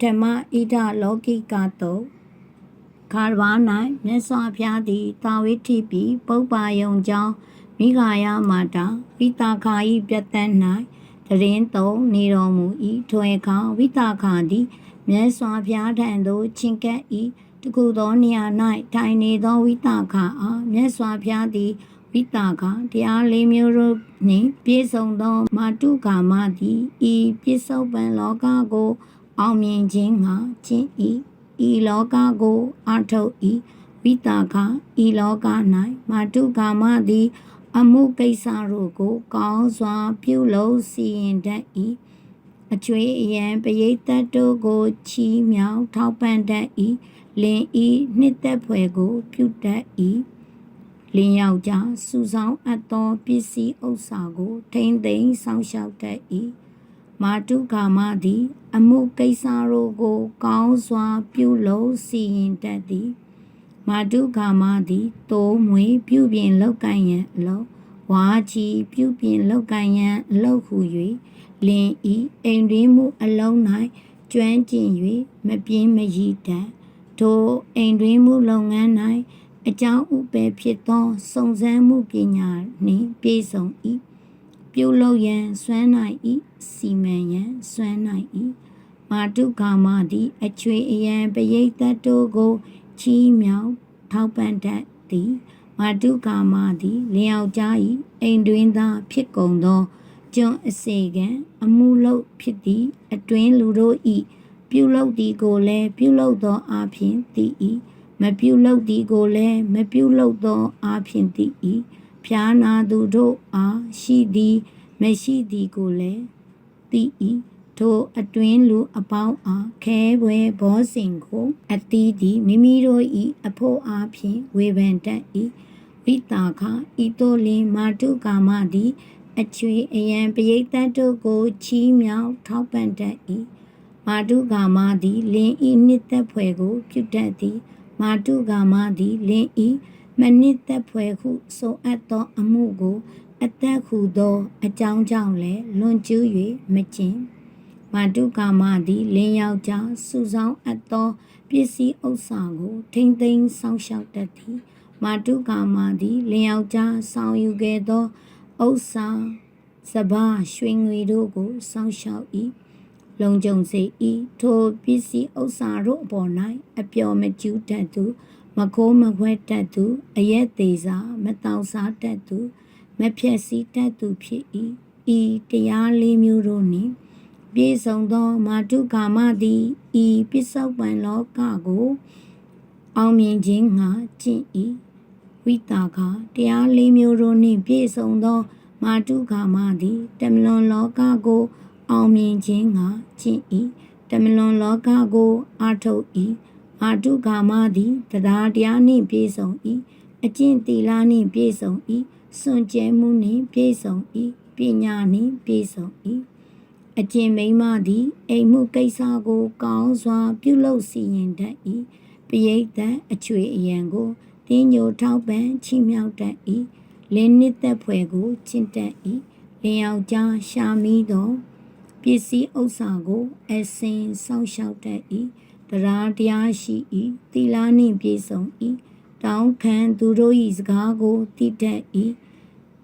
ထမဣဒလောကိကတုခါရဝါ၌မြတ်စွာဘုရားသည်တာဝိထိပိပုပ္ပါယုံကြောင့်မိဂာယမာတာဝိတာခာဤပြတ်တန်း၌တရင်သုံးနေတော်မူ၏ထွေခါဝိတာခာသည်မြတ်စွာဘုရားထံသို့ချင်းကပ်၏တခုသောနေရာ၌ထိုင်နေသောဝိတာခာအားမြတ်စွာဘုရားသည်ဝိတာခတရားလေးမျိုးတို့နှင့်ပြည့်စုံသောမာတုကာမသည်ဤပြစ္ဆုတ်ပံလောကကို အောင်မြင်ခြင်းငှာခြင်းဤဤလောကကိုအထုတ်ဤဝိတာခဤလောက၌မာတုကာမသည် အမှုကိစ္စတို့ကို ကောင်းစွာ ပြုလုပ်စီရင်တတ်၏အကျွေးအယံပရိသတ်တို့ကိုချီးမြှောက်ထောက်ပံ့တတ်၏လင်ဤနှစ်သက်ဖွယ်ကို ပြုတတ်၏လင်ယောက်ျားစူဆောင်းအပ်သောပစ္စည်းဥစ္စာကို ထိမ့်သိမ်းဆောင်ရှောက်တတ်၏ မာတုကာမသည် အမှုကိစ္စတို့ကို ကောင်းစွာပြုလုပ်စီရင်တတ်သည် မာတုကာမသည်တိုးမွေပြုပြင်လောက်ကင်ရန်အလုံးဝါချီပြုပြင်လောက်ကင်ရန်အလုံးဟု၍လင်ဤအိမ်ရင်းမှုအလုံး၌ကျွမ်းကျင်၍မပြင်းမရည်တတ်ထိုအိမ်ရင်းမှုလုပ်ငန်း၌အကြောင်းဥပယ်ဖြစ်သောစုံစမ်းမှုပညာနှင့်ပြည့်စုံ၏ ပြုလုပ်ရန်စွမ်းနိုင်၏စီမံရန်စွမ်းနိုင်၏မာတုကာမသည်အချွေအယံပရိသတ်တို့ကိုချီးမြှောက်ထောက်ပံ့တတ်သည်မာတုကာမသည်လျောက်ကြား၏အိမ်တွင်သာဖြစ်ကုန်သောကျွန်းအစေကံအမှုလုပ်ဖြစ်သည်အတွင်းလူတို့၏ပြုလုပ်သည်ကိုလည်းပြုလုပ်သောအဖြစ်သည်၏မပြုလုပ်သည်ကိုလည်းမပြုလုပ်သောအဖြစ်သည်၏ ဖျားနာသူတို့အားရှိသည်မရှိသည်ကိုလည်းသိ၏ထိုအတွင်းလူအပေါင်းအားခဲပွဲဘောစင်ကိုအတီးသည်မိမိတို့၏အဖို့အားဖြင့်ဝေဖန်တတ်၏ဝိတာခဤသို့လင်မာတုကာမသည်အချွေအယံပရိသတ်တို့ကိုချီးမြှောက်ထောက်ပံ့တတ်၏မာတုကာမသည်လင်ဤနှစ်သက်ဖွယ်ကိုပြုတတ်သည်မာတုကာမသည်လင်ဤ မနစ်သက်ဖွယ်ဟုဆိုအပ်သောအမှုကိုအသက်ဟုသောအကြောင်းကြောင့်လည်းလွန်ကျူး၍မကျင်မာတုကာမသည်လင်းယောက်ျားစုဆောင်အပ်သောပစ္စည်းဥစ္စာကို ထိမ့်သိမ်းဆောင်ရှောက်တတ်သည်မာတုကာမသည်လင်းယောက်ျားဆောင်ယူခဲ့သောဥစ္စာစဘာရွှေငွေတို့ကိုဆောင်ရှောက်၏လုံကြုံစေ၏ထိုပစ္စည်းဥစ္စာတို့အပေါ်၌အပျော်မကျူးတတ်သူ မခိုးမခွဲတတ်သူအရက်သေးစာမတောင်စားတတ်သူမဖြက်စီးတတ်သူဖြစ်၏ဤတရားလေးမျိုးတို့နှင့်ပြည့်စုံသောမာတုကာမသည်ဤပစ္စုပန်လောကကို အောင်မြင်ခြင်းငှာကျင့်၏ဝိတာခတရားလေးမျိုးတို့နှင့်ပြည့်စုံသောမာတုကာမသည်တမလွန်လောကကို အောင်မြင်ခြင်းငှာကျင့်၏တမလွန်လောကကိုအာထုတ်၏ မာတုကာမသည်တရားတရားနှင့်ပြည့်စုံ၏အကျင့်သီလနှင့်ပြည့်စုံ၏စွန့်ကြဲမှုနှင့်ပြည့်စုံ၏ပညာနှင့်ပြည့်စုံ၏အကျင့်မိမသည်အိမ်မှုကိစ္စကို ကောင်းစွာ ပြုလုပ်စီရင်တတ်၏ပရိသတ်အချွေအယံကိုတင်းညိုထောက်ပံ့ချီးမြှောက်တတ်၏လင်းနှစ်သက်ဖွယ်ကိုချင့်တတ်၏လင်ယောက်ျားရှာမီသောပစ္စည်းဥစ္စာကိုအစင်စောင့်ရှောက်တတ်၏ တရားတရားရှိ၏သီလနှင့်ပြည့်စုံ၏တောင်းခံသူတို့၏စကားကိုသိတတ်၏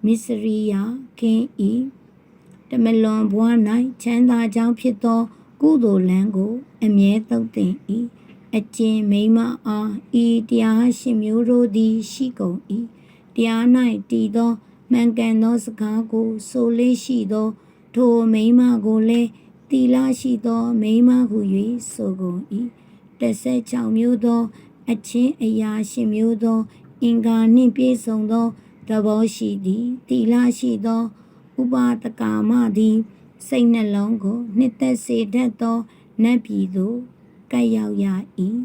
မစ္စရိယခင်း၏တမလွန်ဘွား၌ချမ်းသာကြောင်းဖြစ်သော ကုသိုလ်လန်းကို အမြဲသုတ်သင်၏အကျဉ်မိမအားဤတရားရှင်မျိုးတို့သည် ရှိကုန်၏တရား၌တည်သောမှန်ကန်သောစကားကို ဆိုလေးရှိသော ထိုမိမကိုလည်း တီလာရှိသောမိမဟု၍ဆိုကုန်၏16မျိုးသော အချင်းအရာရှင်မျိုးသော အင်္ဂါနှင့်ပြည့်စုံသောသဘောရှိသည်တီလာရှိသော ဥပါဒကာမသည်စိတ်နှလုံးကိုနှစ်သက်စေတတ်သောနတ်ပြည်သို့ကပ်ရောက်ရ၏